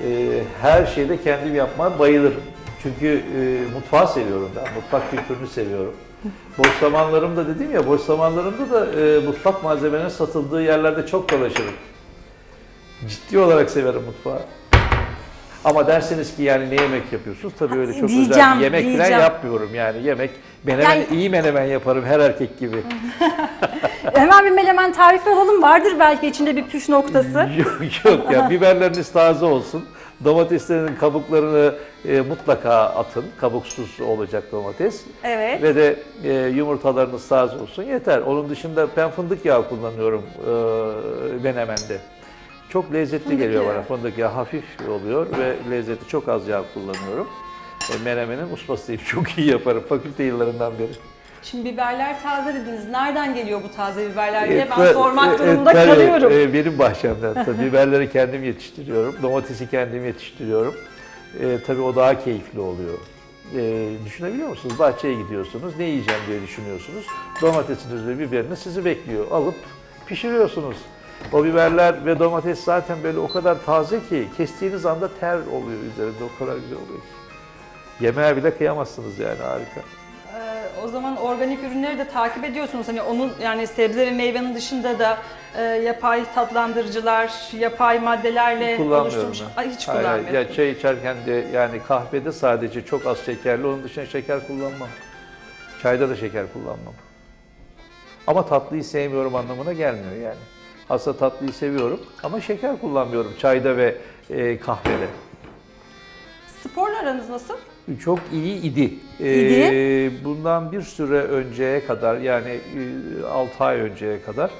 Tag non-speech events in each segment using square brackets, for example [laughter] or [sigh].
Ee, her şeyde kendim yapmaya bayılırım. Çünkü e, mutfağı seviyorum ben, mutfak kültürünü seviyorum. Boş zamanlarımda dedim ya, boş zamanlarımda da e, mutfak malzemelerinin satıldığı yerlerde çok dolaşırım. Ciddi olarak severim mutfağı. Ama derseniz ki yani ne yemek yapıyorsunuz? Tabii öyle çok özel Diyeceğim, bir yemek falan diyeceğim. yapmıyorum yani. Yemek, menemen, Yani- iyi menemen yaparım her erkek gibi. [laughs] Hemen bir melemen tarifi alalım. Vardır belki içinde bir püf noktası. [laughs] yok yok ya biberleriniz taze olsun. Domateslerin kabuklarını e, mutlaka atın. Kabuksuz olacak domates. Evet. Ve de e, yumurtalarınız taze olsun yeter. Onun dışında ben fındık yağı kullanıyorum e, menemende. Çok lezzetli Fındık geliyor yağı. bana. Fındık yağı hafif oluyor ve lezzeti çok az yağ kullanıyorum. E, menemenin ustasıyım. [laughs] Çok iyi yaparım. Fakülte yıllarından beri. Şimdi biberler taze dediniz. Nereden geliyor bu taze biberler diye E, ben sormak e, durumunda tabii, kalıyorum. e, benim bahçemden tabii. [laughs] Biberleri kendim yetiştiriyorum. Domatesi kendim yetiştiriyorum. E, tabii o daha keyifli oluyor. E, düşünebiliyor musunuz? Bahçeye gidiyorsunuz. Ne yiyeceğim diye düşünüyorsunuz. Domatesiniz ve biberiniz sizi bekliyor. Alıp pişiriyorsunuz. O biberler ve domates zaten böyle o kadar taze ki kestiğiniz anda ter oluyor üzerinde. O kadar güzel oluyor ki. Yemeğe bile kıyamazsınız yani harika. Ee, o zaman organik ürünleri de takip ediyorsunuz. Hani onun yani sebze ve meyvenin dışında da e, yapay tatlandırıcılar, yapay maddelerle Kullanmıyorum oluşturmuş. ben. Ay, hiç Hayır, hayır. kullanmıyorsunuz. Ya çay içerken de yani kahvede sadece çok az şekerli, onun dışında şeker kullanmam. Çayda da şeker kullanmam. Ama tatlıyı sevmiyorum anlamına gelmiyor yani. Aslında tatlıyı seviyorum ama şeker kullanmıyorum çayda ve e, kahvede. Sporla aranız nasıl? Çok iyi idi. Ee, İdi? bundan bir süre önceye kadar yani 6 ay önceye kadar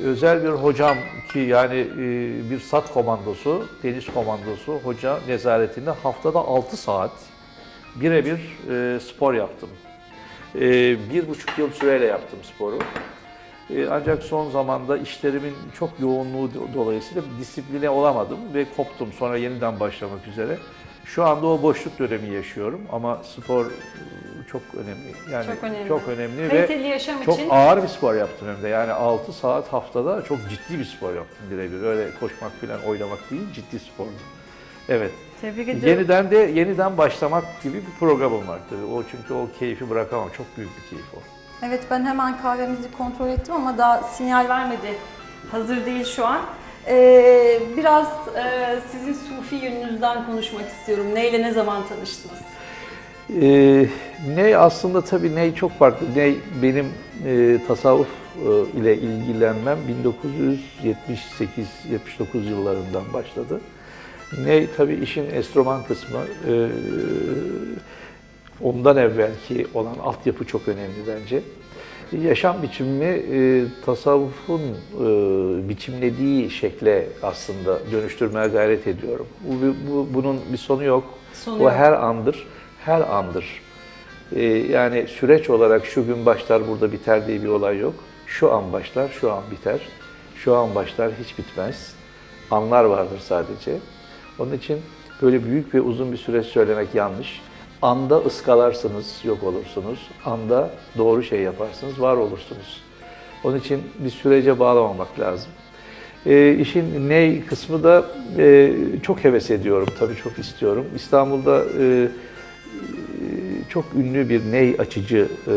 özel bir hocam ki yani e, bir sat komandosu, deniz komandosu hoca nezaretinde haftada 6 saat birebir e, spor yaptım. E, bir buçuk yıl süreyle yaptım sporu. E, Ancak son zamanda işlerimin çok yoğunluğu do- dolayısıyla disipline olamadım ve koptum. Sonra yeniden başlamak üzere. Şu anda o boşluk dönemi yaşıyorum ama spor e, çok önemli. Yani Çok önemli. çok önemli ve Kaliteli yaşam çok için ağır bir spor yaptım hem de. Yani 6 saat haftada çok ciddi bir spor yaptım birebir. Öyle koşmak falan oynamak değil, ciddi spordu. Evet. tebrik ediyorum. Yeniden de yeniden başlamak gibi bir programım var tabii. O çünkü o keyfi bırakamam. Çok büyük bir keyif o. Evet ben hemen kahvemizi kontrol ettim ama daha sinyal vermedi. Hazır değil şu an. Ee, biraz e, sizin sufi yönünüzden konuşmak istiyorum. Neyle ne zaman tanıştınız? Ee, ney aslında tabii ney çok farklı. Ney benim e, tasavvuf e, ile ilgilenmem 1978-79 yıllarından başladı. Ney tabii işin enstrüman kısmı. e, ondan evvelki olan altyapı çok önemli bence. Yaşam biçimimi e, tasavvufun e, biçimlediği şekle aslında dönüştürmeye gayret ediyorum. Bu, bu- bunun bir sonu yok. Sonu o yok. her andır, her andır. Ee, yani süreç olarak şu gün başlar burada biter diye bir olay yok. Şu an başlar, şu an biter. Şu an başlar, hiç bitmez. Anlar vardır sadece. Onun için böyle büyük ve uzun bir süreç söylemek yanlış. Anda ıskalarsınız, yok olursunuz. Anda doğru şey yaparsınız, var olursunuz. Onun için bir sürece bağlamamak lazım. E, işin ney kısmı da e, çok heves ediyorum, tabii çok istiyorum. İstanbul'da e, çok ünlü bir ney açıcı e,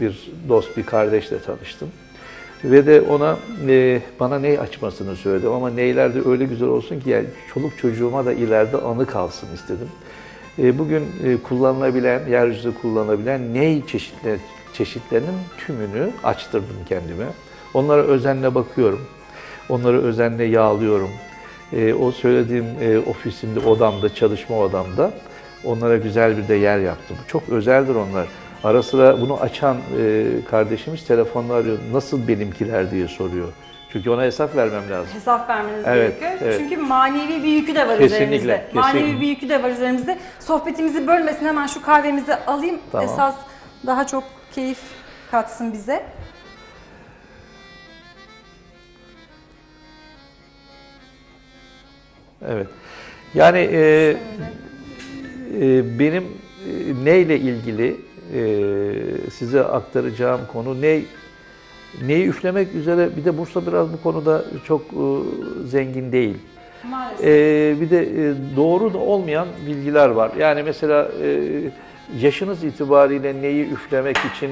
bir dost, bir kardeşle tanıştım. Ve de ona e, bana ney açmasını söyledim ama neyler de öyle güzel olsun ki yani çoluk çocuğuma da ileride anı kalsın istedim. E, bugün e, kullanılabilen, yeryüzünde kullanılabilen ney çeşitleri, çeşitlerinin tümünü açtırdım kendime. Onlara özenle bakıyorum. Onları özenle yağlıyorum. E, o söylediğim ofisimde, odamda, çalışma odamda onlara güzel bir de yer yaptım. Çok özeldir onlar. Ara sıra bunu açan kardeşimiz telefonla arıyor. Nasıl benimkiler diye soruyor. Çünkü ona hesap vermem lazım. Hesap vermeniz Evet, gerekiyor. evet. Çünkü manevi bir yükü de var Kesinlikle, üzerimizde. Manevi kesinlikle. bir yükü de var üzerimizde. Sohbetimizi bölmesin hemen şu kahvemizi alayım. Tamam. Esas daha çok keyif katsın bize. Evet. Yani e, e, benim e, neyle ilgili e, size aktaracağım konu ne neyi üflemek üzere bir de Bursa biraz bu konuda çok e, zengin değil. Maalesef. Ee, bir de e, doğru da olmayan bilgiler var. Yani mesela e, yaşınız itibariyle neyi üflemek için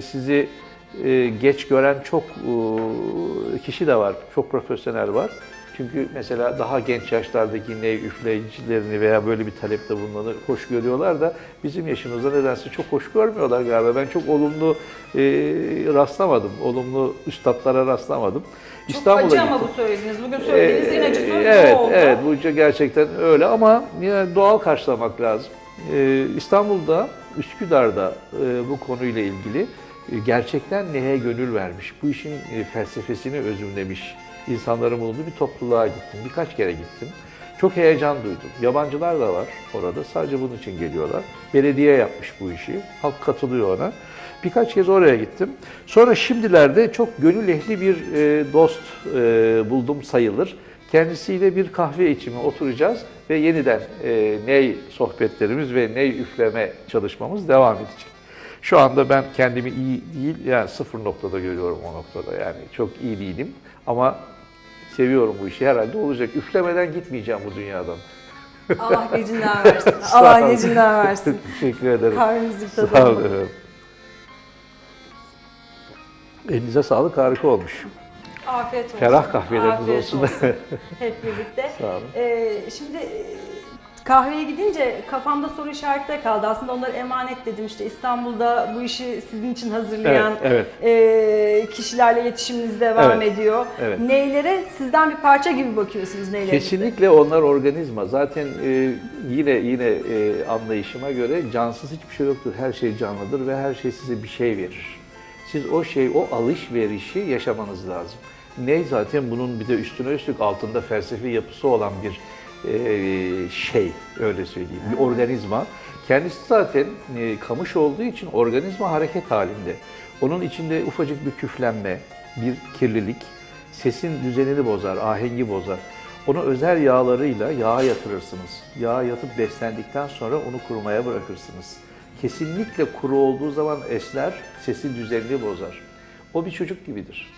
sizi geç gören çok kişi de var, çok profesyonel var. Çünkü mesela daha genç yaşlardaki ney üfleyicilerini veya böyle bir talepte bulunanı hoş görüyorlar da bizim yaşımızda nedense çok hoş görmüyorlar galiba. Ben çok olumlu e, rastlamadım, olumlu üstadlara rastlamadım. Çok acı ama bu söylediğiniz. Bugün söylediğiniz en acı söz Ee, evet, oldu. Evet, bu gerçekten öyle ama yine doğal karşılamak lazım. Ee, İstanbul'da, Üsküdar'da e, bu konuyla ilgili e, gerçekten neye gönül vermiş, bu işin e, felsefesini özümlemiş insanların bulunduğu bir topluluğa gittim. Birkaç kere gittim. Çok heyecan duydum. Yabancılar da var orada. Sadece bunun için geliyorlar. Belediye yapmış bu işi. Halk katılıyor ona. Birkaç kez oraya gittim. Sonra şimdilerde çok gönül ehli bir e, dost e, buldum sayılır. Kendisiyle bir kahve içimi oturacağız ve yeniden e, ney sohbetlerimiz ve ney üfleme çalışmamız devam edecek. Şu anda ben kendimi iyi değil, yani sıfır noktada görüyorum o noktada. Yani çok iyi değilim ama seviyorum bu işi. Herhalde olacak. Üflemeden gitmeyeceğim bu dünyadan. Allah gecinden versin. [laughs] Allah gecinden versin. [laughs] Teşekkür ederim. Kahvemizi bir Sağ olun tadalım. efendim. Elinize sağlık, harika olmuş. Afiyet olsun. Ferah kahveleriniz Afiyet olsun. [laughs] Hep birlikte. Sağ olun. Ee, şimdi kahveye gidince kafamda soru işaretleri kaldı. Aslında onları emanet dedim işte İstanbul'da bu işi sizin için hazırlayan Evet, e, kişilerle iletişiminiz devam Evet, ediyor. evet. Neylere sizden bir parça gibi bakıyorsunuz neylerinize? Kesinlikle onlar organizma. Zaten e, yine yine e, anlayışıma göre cansız hiçbir şey yoktur. Her şey canlıdır ve her şey size bir şey verir. Siz o şey, o alışverişi yaşamanız lazım. Ne zaten bunun bir de üstüne üstlük altında felsefi yapısı olan bir şey, öyle söyleyeyim, bir organizma. Kendisi zaten e, kamış olduğu için organizma hareket halinde. Onun içinde ufacık bir küflenme, bir kirlilik, sesin düzenini bozar, ahengi bozar. Onu özel yağlarıyla yağa yatırırsınız. Yağa yatıp beslendikten sonra onu kurumaya bırakırsınız. Kesinlikle kuru olduğu zaman esner, sesin düzenini bozar. O bir çocuk gibidir.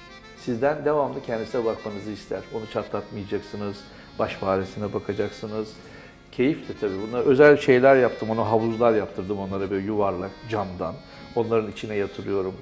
Sizden devamlı kendisine bakmanızı ister. Onu çatlatmayacaksınız, baş faresine bakacaksınız. Keyifli tabii. Bunlar özel şeyler yaptım. Ona havuzlar yaptırdım onlara böyle yuvarlak camdan. Onların içine yatırıyorum,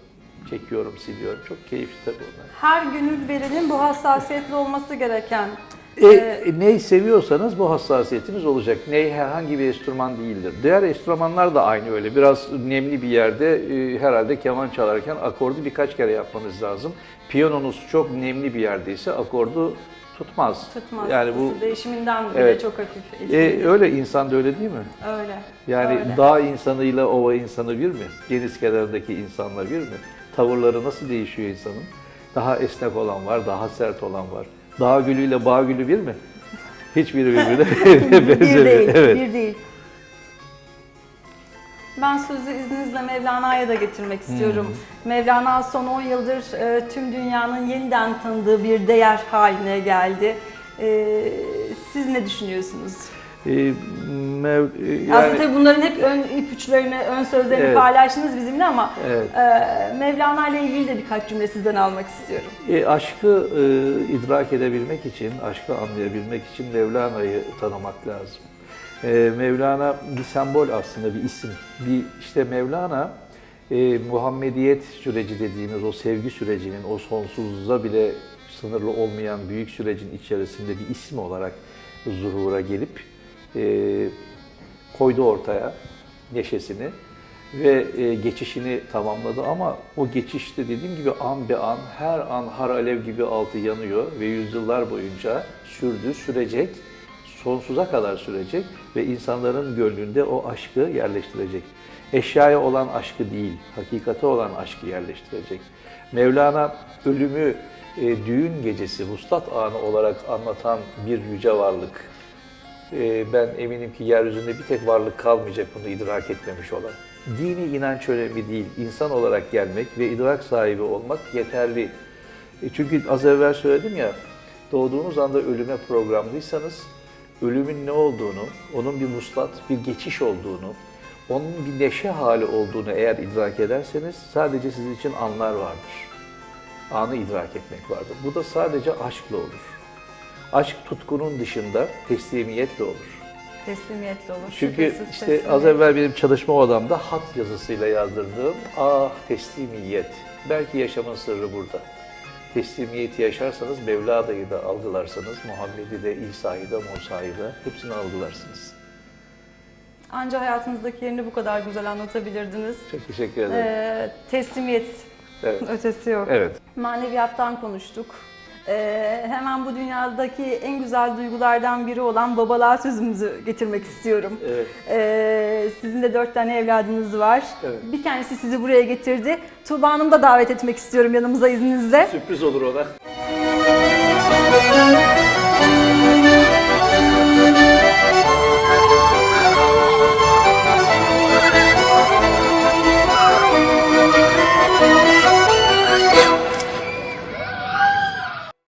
çekiyorum, siliyorum. Çok keyifli tabii onlar. Her gönül verenin bu hassasiyetli olması gereken E, e, neyi seviyorsanız bu hassasiyetiniz olacak. Ney herhangi bir enstrüman değildir. Diğer enstrümanlar da aynı öyle. Biraz nemli bir yerde e, herhalde keman çalarken akordu birkaç kere yapmanız lazım. Piyanonuz çok nemli bir yerdeyse akordu tutmaz. tutmaz. Yani bu değişiminden bile Evet. çok hafif. e, öyle insan da öyle değil mi? öyle. Yani öyle. dağ insanıyla ova insanı bir mi? Deniz kenarındaki insanla bir mi? Tavırları nasıl değişiyor insanın? Daha esnek olan var, daha sert olan var. Dağ gülüyle bağ gülü bir mi? Hiçbiri birbirine [laughs] [laughs] bir benzemiyor. değil, Evet. bir değil. Ben sözü izninizle Mevlana'ya da getirmek istiyorum. Hmm. Mevlana son 10 yıldır e, tüm dünyanın yeniden tanıdığı bir değer haline geldi. E, siz ne düşünüyorsunuz? Ee, mev, e, Aslında yani, tabii bunların hep ön ipuçlarını, ön sözlerini Evet. paylaştınız bizimle ama evet. e, Mevlana ile ilgili de birkaç cümle sizden almak istiyorum. E, aşkı e, idrak edebilmek için, aşkı anlayabilmek için Mevlana'yı tanımak lazım. E, Mevlana bir sembol aslında, bir isim. Bir işte Mevlana e, Muhammediyet süreci dediğimiz o sevgi sürecinin, o sonsuza bile sınırlı olmayan büyük sürecin içerisinde bir isim olarak zuhura gelip e, koydu ortaya neşesini ve e, geçişini tamamladı ama o geçişte dediğim gibi an be an, her an har alev gibi altı yanıyor ve yüzyıllar boyunca sürdü, sürecek, sonsuza kadar sürecek ve insanların gönlünde o aşkı yerleştirecek. Eşyaya olan aşkı değil, hakikate olan aşkı yerleştirecek. Mevlana ölümü e, düğün gecesi, vuslat anı olarak anlatan bir yüce varlık. Ee, ben eminim ki yeryüzünde bir tek varlık kalmayacak bunu idrak etmemiş olan. Dini inanç önemli değil. İnsan olarak gelmek ve idrak sahibi olmak yeterli. E Çünkü az evvel söyledim ya, doğduğunuz anda ölüme programlıysanız, ölümün ne olduğunu, onun bir muslat, bir geçiş olduğunu, onun bir neşe hali olduğunu eğer idrak ederseniz sadece sizin için anlar vardır. Anı idrak etmek vardır. Bu da sadece aşkla olur. Aşk tutkunun dışında teslimiyetle olur. Teslimiyetle olur. Çünkü şüphesiz işte teslimiyet. az evvel benim çalışma odamda hat yazısıyla yazdırdığım ah teslimiyet. Belki yaşamın sırrı burada. Teslimiyeti yaşarsanız Mevlada'yı da algılarsanız, Muhammed'i de, İsa'yı da, Musa'yı da hepsini algılarsınız. Anca hayatınızdaki yerini bu kadar güzel anlatabilirdiniz. Çok teşekkür ederim. Ee, teslimiyet Evet. [laughs] ötesi yok. evet. Maneviyattan konuştuk. Ee, hemen bu dünyadaki en güzel duygulardan biri olan babalığa sözümüzü getirmek istiyorum. Evet. Ee, sizin de dört tane evladınız var. Evet. Bir tanesi sizi buraya getirdi. Tuğba Hanım'ı da davet etmek istiyorum yanımıza izninizle. Sürpriz olur o da.